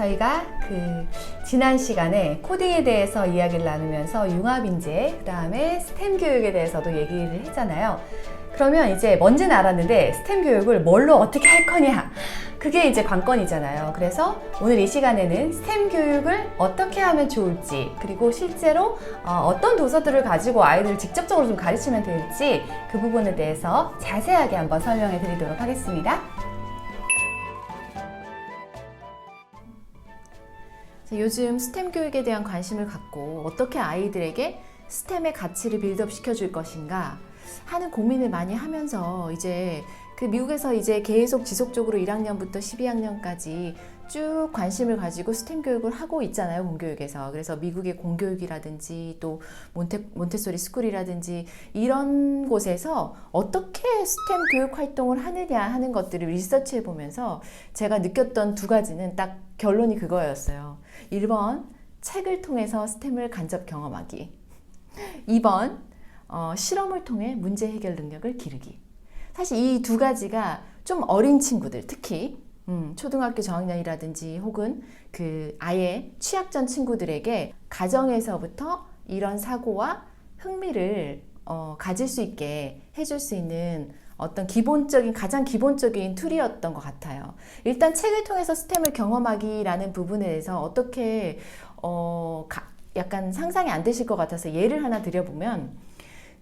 저희가 그 지난 시간에 코딩에 대해서 이야기를 나누면서 융합인재, 그 다음에 스템 교육에 대해서도 얘기를 했잖아요. 그러면 이제 뭔지는 알았는데 스템 교육을 뭘로 어떻게 할 거냐? 그게 이제 관건이잖아요. 그래서 오늘 이 시간에는 스템 교육을 어떻게 하면 좋을지, 그리고 실제로 어, 떤 도서들을 가지고 아이들을 직접적으로 좀 가르치면 될지 그 부분에 대해서 자세하게 한번 설명해 드리도록 하겠습니다. 요즘 스템 교육에 대한 관심을 갖고 어떻게 아이들에게 스템의 가치를 빌드업 시켜줄 것인가 하는 고민을 많이 하면서 이제 그 미국에서 이제 계속 지속적으로 1학년부터 12학년까지 쭉 관심을 가지고 스템 교육을 하고 있잖아요, 공교육에서. 그래서 미국의 공교육이라든지 또 몬테, 몬테소리 스쿨이라든지 이런 곳에서 어떻게 스템 교육 활동을 하느냐 하는 것들을 리서치해 보면서 제가 느꼈던 두 가지는 딱 결론이 그거였어요. 1번, 책을 통해서 스템을 간접 경험하기. 2번, 어, 실험을 통해 문제 해결 능력을 기르기. 사실 이 두 가지가 좀 어린 친구들, 특히 음, 초등학교 저학년이라든지 혹은 그 아예 취약전 친구들에게 가정에서부터 이런 사고와 흥미를 어, 가질 수 있게 해줄 수 있는 어떤 기본적인 가장 기본적인 툴이었던 것 같아요. 일단 책을 통해서 스템을 경험하기라는 부분에 대해서 어떻게 어, 가, 약간 상상이 안 되실 것 같아서 예를 하나 드려보면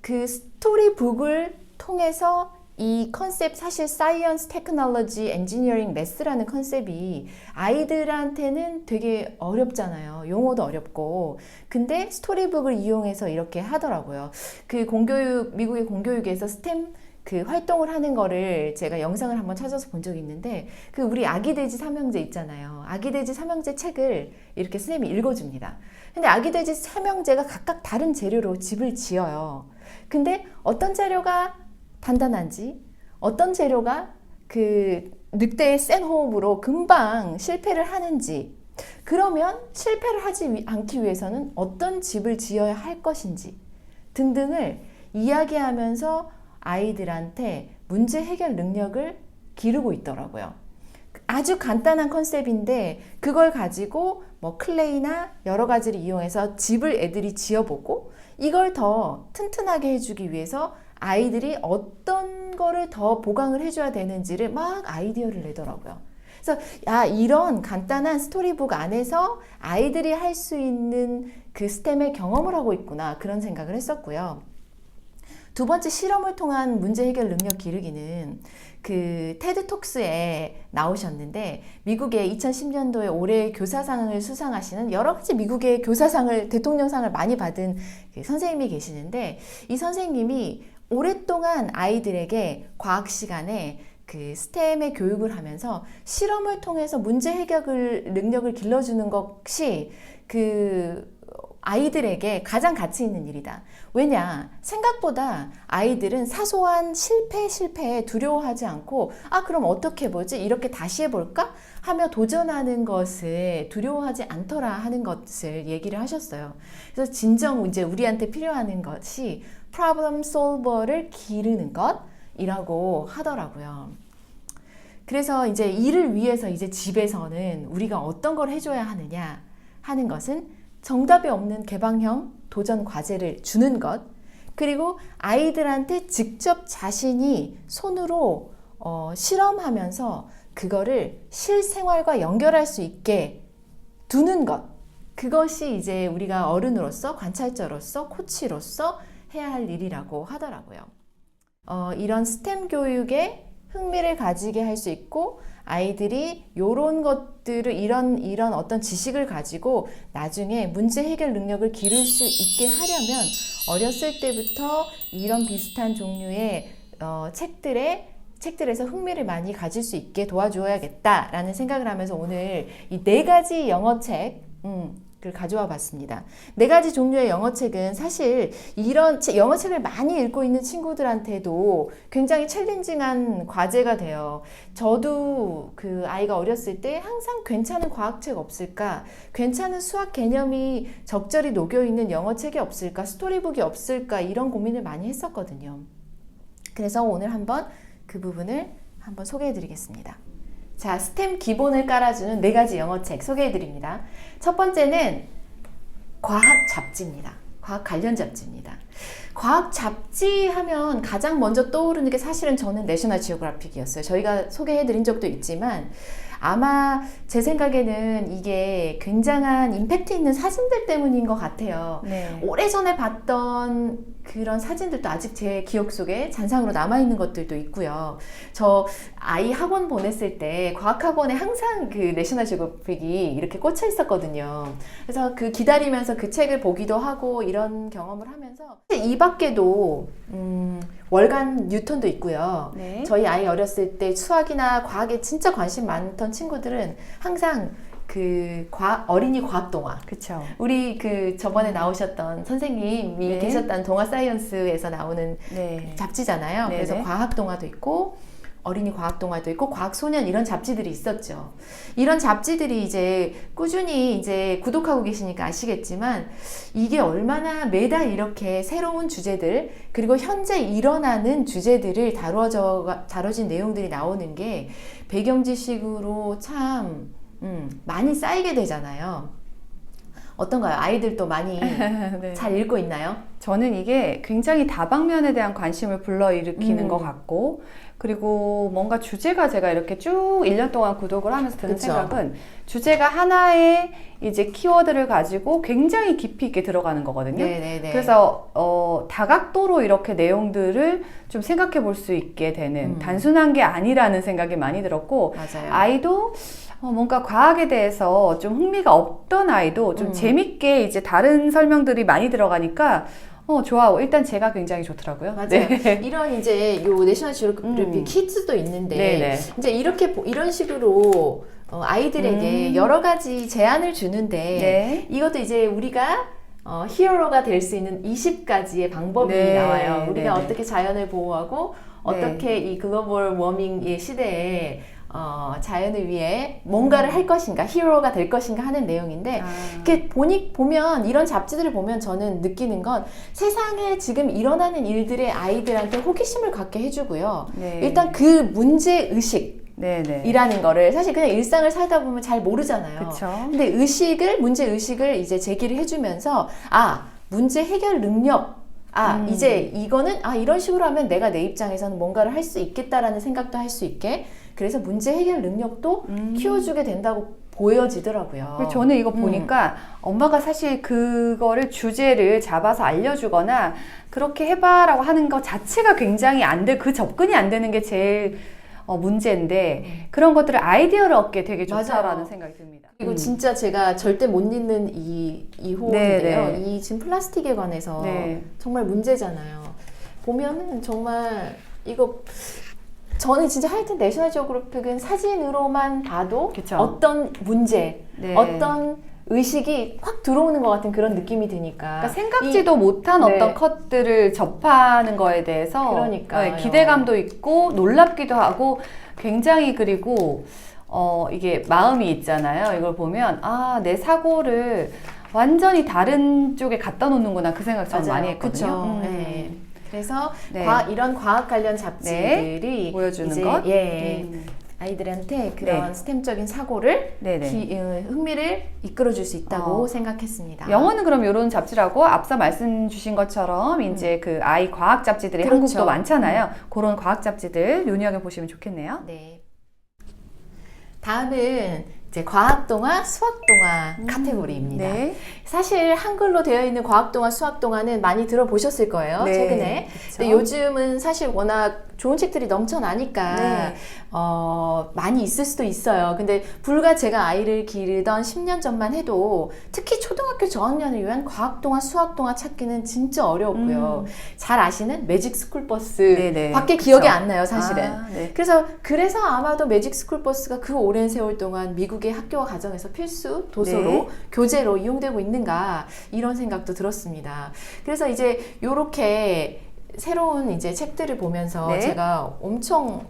그 스토리북을 통해서 이 컨셉 사실 사이언스, 테크놀로지, 엔지니어링, 매스라는 컨셉이 아이들한테는 되게 어렵잖아요. 용어도 어렵고. 근데 스토리북을 이용해서 이렇게 하더라고요. 그 공교육, 미국의 공교육에서 스템 그 활동을 하는 거를 제가 영상을 한번 찾아서 본 적이 있는데 그 우리 아기 돼지 삼형제 있잖아요. 아기 돼지 삼형제 책을 이렇게 선생님이 읽어줍니다. 근데 아기 돼지 삼형제가 각각 다른 재료로 집을 지어요. 근데 어떤 재료가 단단한지 어떤 재료가 그 늑대의 센 호흡으로 금방 실패를 하는지 그러면 실패를 하지 않기 위해서는 어떤 집을 지어야 할 것인지 등등을 이야기하면서 아이들한테 문제 해결 능력을 기르고 있더라고요. 아주 간단한 컨셉인데 그걸 가지고 뭐 클레이나 여러 가지를 이용해서 집을 애들이 지어보고 이걸 더 튼튼하게 해주기 위해서 아이들이 어떤 거를 더 보강을 해줘야 되는지를 막 아이디어를 내더라고요. 그래서 야 이런 간단한 스토리북 안에서 아이들이 할 수 있는 그 스템의 경험을 하고 있구나 그런 생각을 했었고요. 두 번째 실험을 통한 문제 해결 능력 기르기는 그 테드 톡스에 나오셨는데 미국의 2010년도에 올해 교사상을 수상하시는 여러 가지 미국의 교사상을 대통령상을 많이 받은 그 선생님이 계시는데 이 선생님이 오랫동안 아이들에게 과학 시간에 그 스템의 교육을 하면서 실험을 통해서 문제 해결 능력을 길러주는 것이 그 아이들에게 가장 가치 있는 일이다. 왜냐? 생각보다 아이들은 사소한 실패, 실패에 두려워하지 않고, 아, 그럼 어떻게 보지? 이렇게 다시 해볼까? 하며 도전하는 것을 두려워하지 않더라 하는 것을 얘기를 하셨어요. 그래서 진정 이제 우리한테 필요한 것이 problem solver를 기르는 것이라고 하더라고요. 그래서 이제 이를 위해서 이제 집에서는 우리가 어떤 걸 해줘야 하느냐 하는 것은 정답이 없는 개방형 도전 과제를 주는 것, 그리고 아이들한테 직접 자신이 손으로 어, 실험하면서 그거를 실생활과 연결할 수 있게 두는 것. 그것이 이제 우리가 어른으로서, 관찰자로서, 코치로서 해야 할 일이라고 하더라고요. 어, 이런 스템 교육에 흥미를 가지게 할 수 있고 아이들이 이런 것들을 이런 이런 어떤 지식을 가지고 나중에 문제 해결 능력을 기를 수 있게 하려면 어렸을 때부터 이런 비슷한 종류의 어, 책들에 책들에서 흥미를 많이 가질 수 있게 도와줘야겠다라는 생각을 하면서 오늘 이 네 가지 영어 책 음, 을 가져와 봤습니다. 네 가지 종류의 영어 책은 사실 이런 영어 책을 많이 읽고 있는 친구들한테도 굉장히 챌린징한 과제가 돼요. 저도 그 아이가 어렸을 때 항상 괜찮은 과학책 없을까? 괜찮은 수학 개념이 적절히 녹여 있는 영어 책이 없을까? 스토리북이 없을까? 이런 고민을 많이 했었거든요. 그래서 오늘 한번 그 부분을 한번 소개해 드리겠습니다. 자, 스템 기본을 깔아주는 네 가지 영어 책 소개해 드립니다. 첫 번째는 과학 잡지입니다. 과학 관련 잡지입니다. 과학 잡지 하면 가장 먼저 떠오르는 게 사실은 저는 내셔널 지오그래픽이었어요. 저희가 소개해 드린 적도 있지만 아마 제 생각에는 이게 굉장한 임팩트 있는 사진들 때문인 것 같아요. 네. 오래전에 봤던 그런 사진들도 아직 제 기억 속에 잔상으로 남아있는 것들도 있고요. 저 아이 학원 보냈을 때 과학학원에 항상 그 내셔널 지오그래픽이 이렇게 꽂혀 있었거든요. 그래서 그 기다리면서 그 책을 보기도 하고 이런 경험을 하면서 이 밖에도 음, 월간 뉴턴도 있고요. 네. 저희 아이 어렸을 때 수학이나 과학에 진짜 관심 많던 친구들은 항상 그 과, 어린이 과학 동화 그쵸. 우리 그 저번에 나오셨던 선생님이 네. 계셨던 동화 사이언스에서 나오는 네. 잡지잖아요. 네네. 그래서 과학 동화도 있고 어린이 과학 동화도 있고 과학 소년 이런 잡지들이 있었죠. 이런 잡지들이 이제 꾸준히 이제 구독하고 계시니까 아시겠지만 이게 얼마나 매달 이렇게 새로운 주제들 그리고 현재 일어나는 주제들을 다뤄져 다뤄진 내용들이 나오는 게 배경 지식으로 참 음, 많이 쌓이게 되잖아요. 어떤가요? 아이들도 많이 네. 잘 읽고 있나요? 저는 이게 굉장히 다방면에 대한 관심을 불러일으키는 음. 것 같고, 그리고 뭔가 주제가 제가 이렇게 쭉 1년 동안 구독을 하면서 드는 그쵸. 생각은 주제가 하나의 이제 키워드를 가지고 굉장히 깊이 있게 들어가는 거거든요. 네네네. 그래서 어, 다각도로 이렇게 내용들을 좀 생각해 볼 수 있게 되는 음. 단순한 게 아니라는 생각이 많이 들었고 맞아요. 아이도 어, 뭔가 과학에 대해서 좀 흥미가 없던 아이도 좀 음. 재밌게 이제 다른 설명들이 많이 들어가니까 어, 좋아하고 일단 제가 굉장히 좋더라고요. 맞아요. 네. 이런 이제 요 내셔널 지오그래픽 음. 키즈도 있는데 네네. 이제 이렇게 보- 이런 식으로 어, 아이들에게 음. 여러 가지 제안을 주는데 네. 이것도 이제 우리가 어, 히어로가 될 수 있는 20가지의 방법이 네, 나와요. 우리가 네네. 어떻게 자연을 보호하고 네. 어떻게 이 글로벌 워밍의 시대에 어, 자연을 위해 뭔가를 할 것인가, 히어로가 될 것인가 하는 내용인데 아. 이렇게 보니 보면 이런 잡지들을 보면 저는 느끼는 건 세상에 지금 일어나는 일들에 아이들한테 호기심을 갖게 해주고요. 네. 일단 그 문제 의식이라는 네네. 거를 사실 그냥 일상을 살다 보면 잘 모르잖아요. 그렇죠. 근데 의식을 문제 의식을 이제 제기를 해주면서 아 문제 해결 능력 아 음. 이제 이거는 아 이런 식으로 하면 내가 내 입장에서는 뭔가를 할 수 있겠다라는 생각도 할 수 있게 그래서 문제 해결 능력도 음. 키워주게 된다고 보여지더라고요. 그리고 저는 이거 음. 보니까 엄마가 사실 그거를 주제를 잡아서 알려주거나 그렇게 해봐라고 하는 것 자체가 굉장히 안 돼, 그 접근이 안 되는 게 제일 어, 문제인데 그런 것들을 아이디어를 얻게 되게 좋다라는 맞아요. 생각이 듭니다. 그리고 음. 진짜 제가 절대 못 잊는 이, 이 호흡인데요. 네, 네. 이 지금 플라스틱에 관해서 네. 정말 문제잖아요. 보면은 정말 이거 저는 진짜 하여튼 내셔널 지오그래픽은 사진으로만 봐도 그쵸. 어떤 문제, 네. 어떤 의식이 확 들어오는 것 같은 그런 느낌이 드니까. 그러니까 생각지도 못한 네. 어떤 컷들을 접하는 거에 대해서. 네, 기대감도 있고 놀랍기도 하고 굉장히 그리고 어 이게 마음이 있잖아요. 이걸 보면 아 내 사고를 완전히 다른 쪽에 갖다 놓는구나 그 생각 저는 많이 했거든요. 음. 네. 그래서 네. 과- 이런 과학 관련 잡지들이 보여주는 이제, 것. 예, 음. 아이들한테 그런 네. 스템적인 사고를 네네. 기- 어, 흥미를 이끌어줄 수 있다고 어. 생각했습니다. 영어는 그럼 이런 잡지라고 앞서 말씀 주신 것처럼 이제 그 아이 과학 잡지들이 음. 그렇죠. 한국도 많잖아요. 그런 과학 잡지들 눈여겨 보시면 좋겠네요. 네. 다음은 이제 과학 동화, 수학 동화 음. 카테고리입니다. 네. 사실 한글로 되어 있는 과학 동화, 수학 동화는 많이 들어보셨을 거예요. 네. 최근에. 그쵸. 근데 요즘은 사실 워낙 좋은 책들이 넘쳐나니까 네. 어, 많이 있을 수도 있어요. 근데 불과 제가 아이를 기르던 10년 전만 해도 특히 초등학교 저학년을 위한 과학 동화, 수학 동화 찾기는 진짜 어려웠고요. 잘 아시는 매직 스쿨 버스 음. 네네. 밖에 그쵸. 기억이 안 나요, 사실은. 아, 네. 그래서 그래서 아마도 매직 스쿨 버스가 그 오랜 세월 동안 미국의 학교와 가정에서 필수 도서로 네. 교재로 이용되고 있는가 이런 생각도 들었습니다. 그래서 이제 요렇게 새로운 이제 책들을 보면서 네. 제가 엄청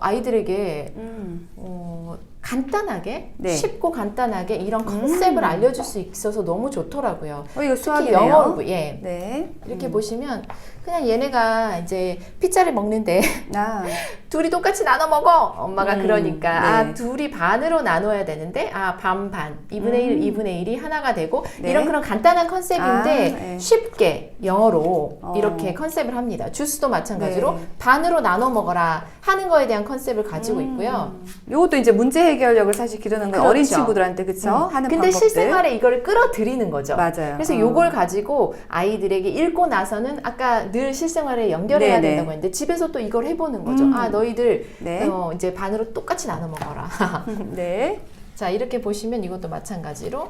아이들에게 음. 어, 간단하게 네. 쉽고 간단하게 이런 컨셉을 음. 알려줄 수 있어서 너무 좋더라고요. 어, 이거 수학이네요. 영어 부 예. 네. 이렇게 보시면 그냥 얘네가 이제 피자를 먹는데 아, 둘이 똑같이 나눠 먹어 엄마가 음, 그러니까 네. 아 둘이 반으로 나눠야 되는데 아 반 반 2분의 1 2분의 1이 하나가 되고 네. 이런 그런 간단한 컨셉인데 아, 네. 쉽게 영어로 어. 이렇게 컨셉을 합니다 주스도 마찬가지로 네. 반으로 나눠 먹어라 하는 거에 대한 컨셉을 가지고 음. 있고요 요것도 이제 문제 해결력을 사실 기르는 거예요. 그렇죠. 어린 친구들한테 그쵸? 음. 하는 근데 방법들. 실생활에 이거를 끌어들이는 거죠 맞아요. 그래서 어. 요걸 가지고 아이들에게 읽고 나서는 아까 늘 실생활에 연결해야 네네. 된다고 했는데 집에서 또 이걸 해보는 거죠. 음. 아 너희들 네. 어, 이제 반으로 똑같이 나눠 먹어라. 네. 자 이렇게 보시면 이것도 마찬가지로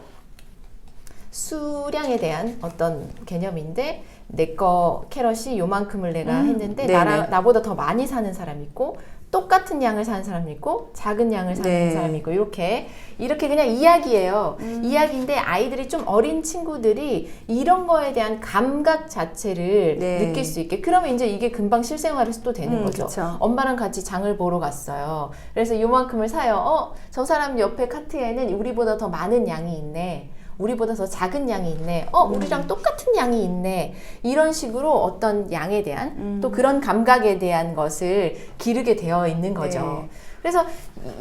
수량에 대한 어떤 개념인데 내 거 캐럿이 요만큼을 내가 음, 했는데 네네. 나라, 나보다 더 많이 사는 사람 있고 똑같은 양을 사는 사람 있고 작은 양을 사는 네. 사람 있고 이렇게 이렇게 그냥 이야기예요. 음. 이야기인데 아이들이 좀 어린 친구들이 이런 거에 대한 감각 자체를 네. 느낄 수 있게 그러면 이제 이게 금방 실생활에서 또 되는 음, 거죠. 그쵸. 엄마랑 같이 장을 보러 갔어요. 그래서 요만큼을 사요. 어, 저 사람 옆에 카트에는 우리보다 더 많은 양이 있네. 우리보다 더 작은 양이 있네. 어, 음. 우리랑 똑같은 양이 있네. 이런 식으로 어떤 양에 대한 음. 또 그런 감각에 대한 것을 기르게 되어 있는 거죠. 네. 그래서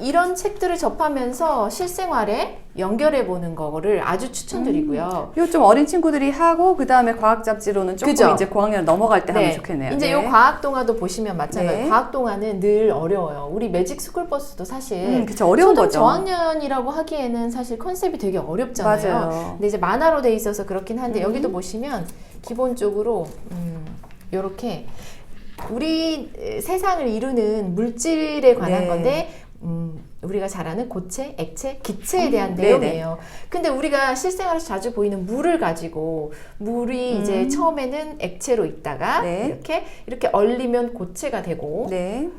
이- 이런 책들을 접하면서 실생활에 연결해 보는 거를 아주 추천드리고요. 요좀 어린 친구들이 하고 그 다음에 과학 잡지로는 조금 그죠? 이제 고학년 넘어갈 때 하면 좋겠네요. 이제 네. 요 과학 동화도 보시면 마찬가지. 네. 과학 동화는 늘 어려워요. 우리 매직 스쿨 버스도 사실 음, 그쵸 어려운 거죠. 저학년이라고 하기에는 사실 컨셉이 되게 어렵잖아요. 맞아요. 근데 이제 만화로 돼 있어서 그렇긴 한데 음. 여기도 보시면 기본적으로 음, 요렇게 우리 세상을 이루는 물질에 관한 네. 건데 음, 우리가 잘 아는 고체, 액체, 기체에 음, 대한 네네. 내용이에요. 근데 우리가 실생활에서 자주 보이는 물을 가지고 물이 이제 음. 처음에는 액체로 있다가 네. 이렇게 이렇게 얼리면 고체가 되고 네.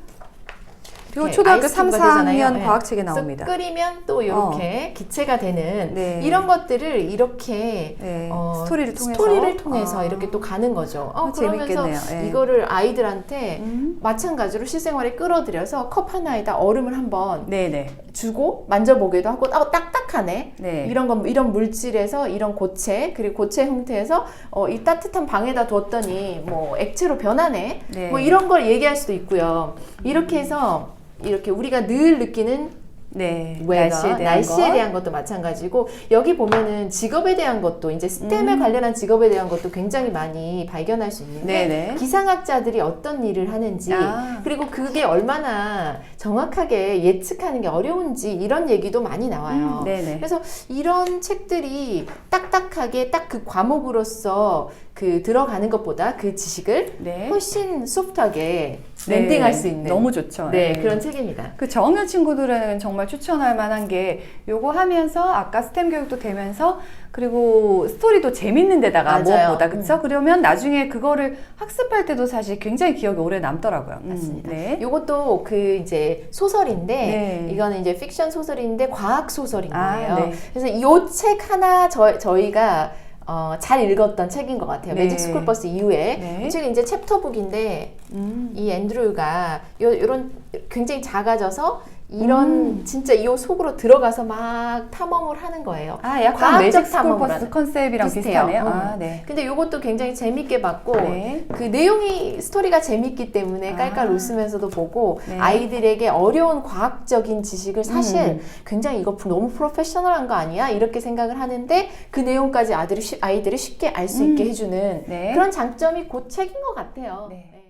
그리고 초등학교 3, 아이스크림가 되잖아요. 4학년 네. 과학책에 나옵니다. 끓이면 또 이렇게 기체가 되는 네. 이런 것들을 이렇게 네. 어, 스토리를 통해서 스토리를 통해서 아. 이렇게 또 가는 거죠. 어, 어, 그러면서. 예. 이거를 아이들한테 음. 마찬가지로 실생활에 끌어들여서 컵 하나에다 얼음을 한번 네네. 주고 만져보기도 하고 어, 딱딱하네. 네. 이런 건 이런 물질에서 이런 고체 그리고 고체 형태에서 어, 이 따뜻한 방에다 뒀더니 뭐 액체로 변하네. 네. 뭐 이런 걸 얘기할 수도 있고요. 이렇게 해서 이렇게 우리가 늘 느끼는 네. 웨더, 날씨에 대한 날씨에 것. 대한 것도 마찬가지고 여기 보면은 직업에 대한 것도 이제 스템에 음. 관련한 직업에 대한 것도 굉장히 많이 발견할 수 있는데 네네. 기상학자들이 어떤 일을 하는지 아. 그리고 그게 얼마나 정확하게 예측하는 게 어려운지 이런 얘기도 많이 나와요. 음, 네네. 그래서 이런 책들이 딱딱하게 딱 그 과목으로서 그 들어가는 것보다 그 지식을 네. 훨씬 소프트하게 네. 랜딩할 수 있는 너무 좋죠. 네, 네. 그런 책입니다. 그 저학년 친구들은 정말 추천할 만한 게 요거 하면서 아까 스템 교육도 되면서 그리고 스토리도 재밌는 데다가 맞아요. 무엇보다 그쵸? 그러면 나중에 그거를 학습할 때도 사실 굉장히 기억에 오래 남더라고요. 음, 맞습니다. 네. 요것도 그 이제 소설인데 네. 이거는 이제 픽션 소설인데 과학 소설인 아, 거예요. 네. 그래서 요책 하나 저, 저희가 어, 잘 읽었던 책인 것 같아요. 네. 매직 스쿨 버스 이후에 네. 이 책은 이제 챕터북인데 음. 이 앤드류가 요, 요런 굉장히 작아져서 이런 음. 진짜 이 속으로 들어가서 막 탐험을 하는 거예요. 아, 약간 과학적 매직 스쿨 탐험을 버스 하는. 컨셉이랑 비슷해요. 비슷하네요. 음. 아, 네. 근데 요것도 굉장히 재밌게 봤고 네. 그 내용이 스토리가 재밌기 때문에 깔깔 아. 웃으면서도 보고 네. 아이들에게 어려운 과학적인 지식을 사실 음. 굉장히 이거 너무 프로페셔널한 거 아니야 이렇게 생각을 하는데 그 내용까지 아들이 쉬- 아이들이 쉽게 알 수 있게 음. 해주는 네. 그런 장점이 그 책인 것 같아요. 네.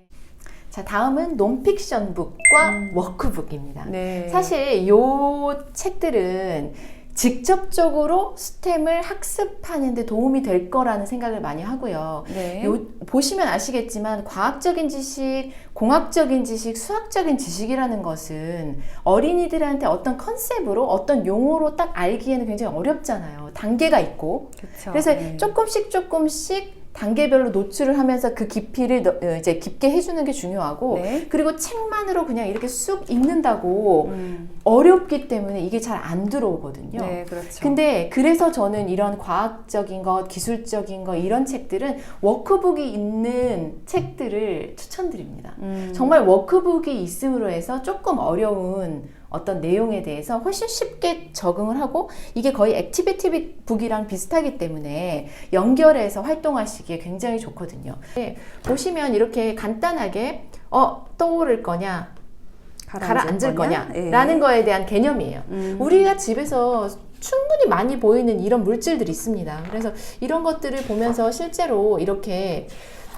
자 다음은 논픽션 북과 음. 워크북입니다. 네. 사실 요 책들은 직접적으로 스템을 학습하는 데 도움이 될 거라는 생각을 많이 하고요. 네. 요, 보시면 아시겠지만 과학적인 지식, 공학적인 지식, 수학적인 지식이라는 것은 어린이들한테 어떤 컨셉으로 어떤 용어로 딱 알기에는 굉장히 어렵잖아요. 단계가 있고. 그쵸. 그래서 네. 조금씩 조금씩 단계별로 노출을 하면서 그 깊이를 너- 어, 이제 깊게 해주는 게 중요하고 네. 그리고 책만으로 그냥 이렇게 쑥 읽는다고 음. 어렵기 때문에 이게 잘 안 들어오거든요. 네, 그렇죠. 근데 그래서 저는 이런 과학적인 것, 기술적인 것 이런 책들은 워크북이 있는 책들을 추천드립니다. 음. 정말 워크북이 있음으로 해서 조금 어려운 어떤 내용에 대해서 훨씬 쉽게 적응을 하고 이게 거의 액티비티 북이랑 비슷하기 때문에 연결해서 활동하시기에 굉장히 좋거든요. 네, 보시면 이렇게 간단하게 어 떠오를 거냐 가라앉을 거냐 예. 라는 거에 대한 개념이에요. 음. 우리가 집에서 충분히 많이 보이는 이런 물질들이 있습니다. 그래서 이런 것들을 보면서 실제로 이렇게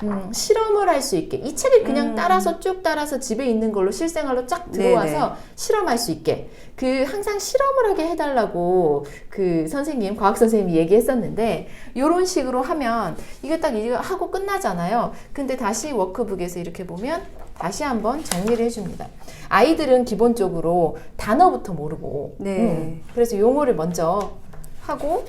음, 실험을 할 수 있게 이 책을 그냥 음. 따라서 쭉 따라서 집에 있는 걸로 실생활로 쫙 들어와서 실험할 수 있게 그 항상 실험을 하게 해달라고 그 선생님 과학 선생님이 얘기했었는데 이런 식으로 하면 이게 딱 이거 하고 끝나잖아요. 근데 다시 워크북에서 이렇게 보면 다시 한번 정리를 해줍니다. 아이들은 기본적으로 단어부터 모르고 네. 음, 그래서 용어를 먼저 하고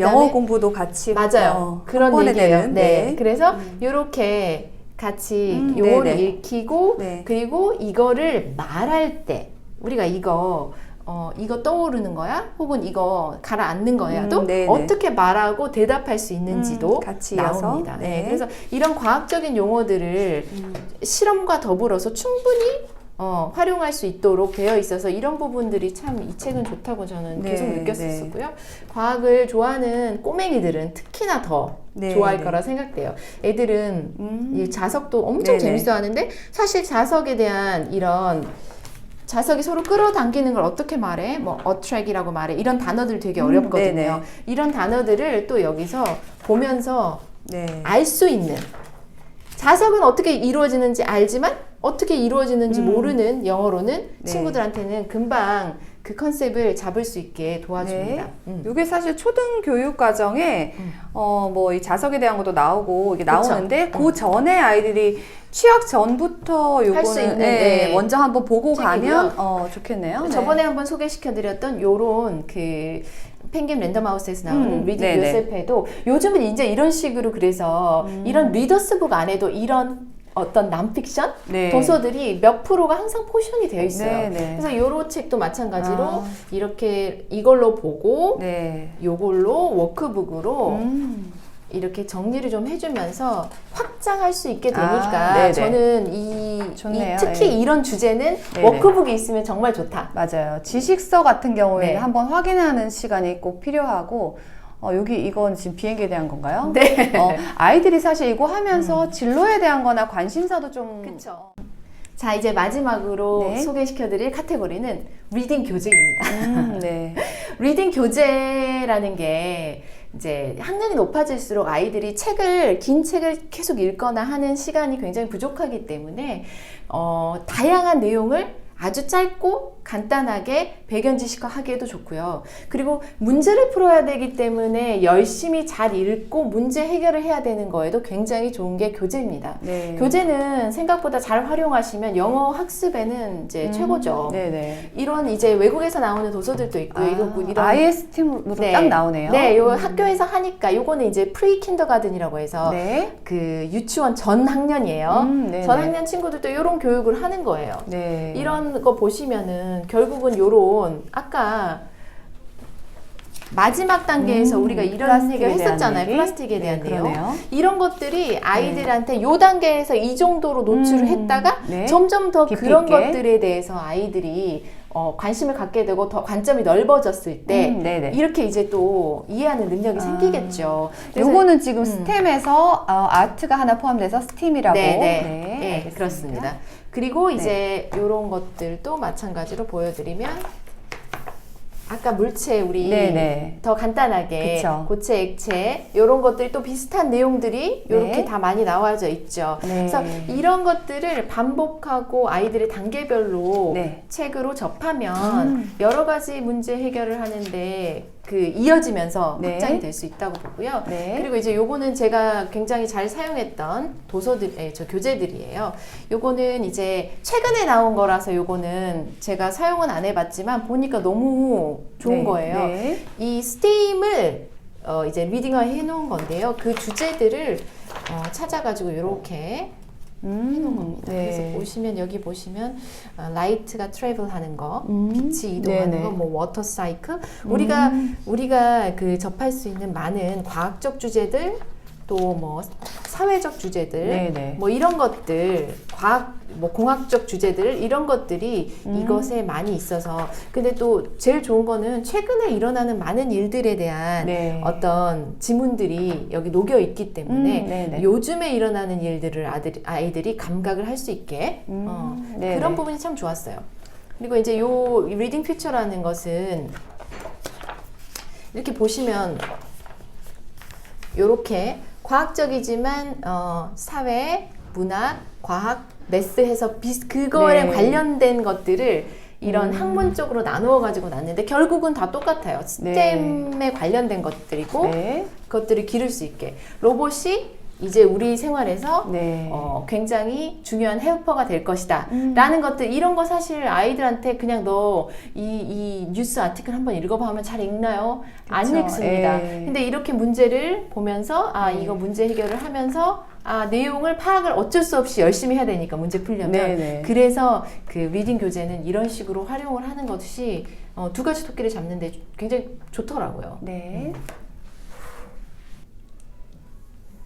영어 그다음에 공부도 같이 맞아요. 어, 그런 얘기예요. 되는, 네. 그래서 이렇게 같이 음, 용어를 네네. 읽히고 네. 그리고 이거를 말할 때 우리가 이거 어 이거 떠오르는 거야? 혹은 이거 가라앉는 거야도 음, 네네. 어떻게 말하고 대답할 수 있는지도 음, 같이. 나옵니다. 네. 네. 그래서 이런 과학적인 용어들을 음. 실험과 더불어서 충분히 어, 활용할 수 있도록 되어 있어서 이런 부분들이 참 이 책은 좋다고 저는 네, 계속 네. 느꼈었고요. 과학을 좋아하는 꼬맹이들은 특히나 더 네, 좋아할 네. 거라 생각돼요. 애들은 음. 이 자석도 엄청 네네. 재밌어 하는데 사실 자석에 대한 이런 자석이 서로 끌어당기는 걸 어떻게 말해? 뭐 attract이라고 말해. 이런 단어들 되게 음, 어렵거든요. 네네. 이런 단어들을 또 여기서 보면서 네. 알수 있는 자석은 어떻게 이루어지는지 알지만 어떻게 이루어지는지 음. 모르는 영어로는 네. 친구들한테는 금방 그 컨셉을 잡을 수 있게 도와줍니다. 네. 음. 이게 사실 초등 교육 과정에 음. 어뭐 이 자석에 대한 것도 나오고 이게 그쵸. 나오는데 그 전에 아이들이 취학 전부터 요거는 예, 네. 먼저 한번 보고 책이고요. 가면 어 좋겠네요. 네. 저번에 한번 소개시켜드렸던 요런 그 펭귄 랜덤하우스에서 나오는 음, 리딩 네네. 요셉회도 요즘은 이제 이런 식으로 그래서 음. 이런 리더스북 안에도 이런 어떤 남픽션 네. 도서들이 몇 프로가 항상 포션이 되어 있어요. 네, 네. 그래서 요런 책도 마찬가지로 아. 이렇게 이걸로 보고 네. 요걸로 워크북으로 음. 이렇게 정리를 좀 해주면서 확장할 수 있게 아, 되니까 네네. 저는 이, 이 좋네요. 특히 예. 이런 주제는 네네. 워크북이 있으면 정말 좋다. 맞아요. 지식서 같은 경우에 네. 한번 확인하는 시간이 꼭 필요하고 어, 여기 이건 지금 비행기에 대한 건가요? 네. 어, 아이들이 사실 이거 하면서 진로에 대한 거나 관심사도 좀 그렇죠. 자 이제 마지막으로 네. 소개시켜드릴 카테고리는 리딩 교재입니다. 음, 네. 리딩 교재라는 게 이제 학년이 높아질수록 아이들이 책을 긴 책을 계속 읽거나 하는 시간이 굉장히 부족하기 때문에 어, 다양한 내용을 아주 짧고 간단하게 배경 지식화 하기에도 좋고요. 그리고 문제를 풀어야 되기 때문에 열심히 잘 읽고 문제 해결을 해야 되는 거에도 굉장히 좋은 게 교재입니다. 네. 교재는 생각보다 잘 활용하시면 영어 학습에는 이제 음, 최고죠. 네네. 이런 이제 외국에서 나오는 도서들도 있고요. 아, 이런 이런 IS 팀으로 네. 딱 나오네요. 네, 요 음. 학교에서 하니까 요거는 이제 프리 킨더가든이라고 해서 네. 그 유치원 전 학년이에요. 음, 네네. 전 학년 친구들도 이런 교육을 하는 거예요. 네. 이런 거 보시면은 결국은 요런 아까 마지막 단계에서 음, 우리가 이런 얘기를 했었잖아요. 얘기? 플라스틱에 대한 네, 내용. 그러네요. 이런 것들이 아이들한테 요 단계에서 이 정도로 노출을 음, 했다가 네. 점점 더 그런 있게. 것들에 대해서 아이들이 어, 관심을 갖게 되고 더 관점이 넓어졌을 때 음, 네네. 이렇게 이제 또 이해하는 능력이 아. 생기겠죠. 요거는 지금 음. 스템에서 어, 아트가 하나 포함돼서 스팀이라고. 네, 네. 네, 네, 알겠습니다. 그렇습니다. 그리고 이제 이런 것들도 마찬가지로 보여드리면 아까 물체 우리 네, 네. 더 간단하게 그쵸. 고체, 액체 이런 것들이 또 비슷한 내용들이 이렇게 네. 다 많이 나와져 있죠. 네. 그래서 이런 것들을 반복하고 아이들의 단계별로 네. 책으로 접하면 음. 여러 가지 문제 해결을 하는데 그 이어지면서 네. 확장이 될 수 있다고 보고요. 네. 그리고 이제 요거는 제가 굉장히 잘 사용했던 도서들, 예, 저 교재들이에요. 요거는 이제 최근에 나온 거라서 요거는 제가 사용은 안 해봤지만 보니까 너무 좋은 네, 거예요. 네. 이 스팀을 어, 이제 리딩화 해놓은 건데요. 그 주제들을 어, 찾아가지고 이렇게 해놓은 겁니다. 네. 그래서 보시면 여기 보시면 어, 라이트가 트래블 하는 거, 음, 빛이 이동하는 네네. 거, 뭐 워터 사이클 우리가 우리가 그 접할 수 있는 많은 과학적 주제들 또 뭐 사회적 주제들, 네네. 뭐 이런 것들, 과학, 뭐 공학적 주제들 이런 것들이 음. 이것에 많이 있어서 근데 또 제일 좋은 거는 최근에 일어나는 많은 일들에 대한 네. 어떤 지문들이 여기 녹여 있기 때문에 음, 네네. 요즘에 일어나는 일들을 아들, 아이들이 감각을 할 수 있게 음, 어. 그런 부분이 참 좋았어요. 그리고 이제 요 리딩 퓨처라는 것은 이렇게 보시면 요렇게 과학적이지만 어, 사회, 문학, 과학, 매스해서 비, 그거에 네. 관련된 것들을 이런 음. 학문적으로 나누어 가지고 놨는데 결국은 다 똑같아요. 스템에 관련된 것들이고 네. 그것들을 기를 수 있게 로봇이 이제 우리 생활에서 네. 어, 굉장히 중요한 헬퍼가 될 것이다. 음. 라는 것들, 이런 거 사실 아이들한테 그냥 너 이, 이 뉴스 아티클 한번 읽어봐 하면 잘 읽나요? 안 그쵸. 읽습니다. 예. 근데 이렇게 문제를 보면서, 아, 네. 이거 문제 해결을 하면서, 아, 내용을 파악을 어쩔 수 없이 열심히 해야 되니까 문제 풀려면. 네네. 그래서 그 리딩 교재는 이런 식으로 활용을 하는 것이 어, 두 가지 토끼를 잡는데 굉장히 좋더라고요. 네.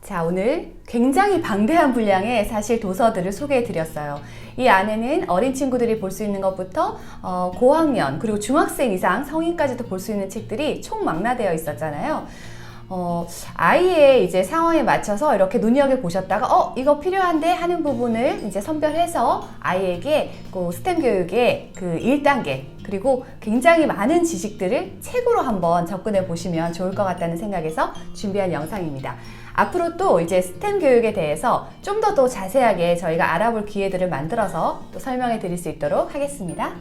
자, 오늘 굉장히 방대한 분량의 사실 도서들을 소개해 드렸어요. 이 안에는 어린 친구들이 볼 수 있는 것부터 어, 고학년, 그리고 중학생 이상 성인까지도 볼 수 있는 책들이 총망라되어 있었잖아요. 어, 아이의 이제 상황에 맞춰서 이렇게 눈여겨 보셨다가, 어, 이거 필요한데 하는 부분을 이제 선별해서 아이에게 그 스템 교육의 그 1단계, 그리고 굉장히 많은 지식들을 책으로 한번 접근해 보시면 좋을 것 같다는 생각에서 준비한 영상입니다. 앞으로 또 이제 스템 교육에 대해서 좀 더 더 자세하게 저희가 알아볼 기회들을 만들어서 또 설명해 드릴 수 있도록 하겠습니다.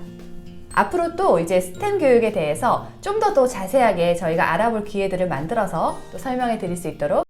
앞으로 또 이제 스템 교육에 대해서 좀 더 더 자세하게 저희가 알아볼 기회들을 만들어서 또 설명해 드릴 수 있도록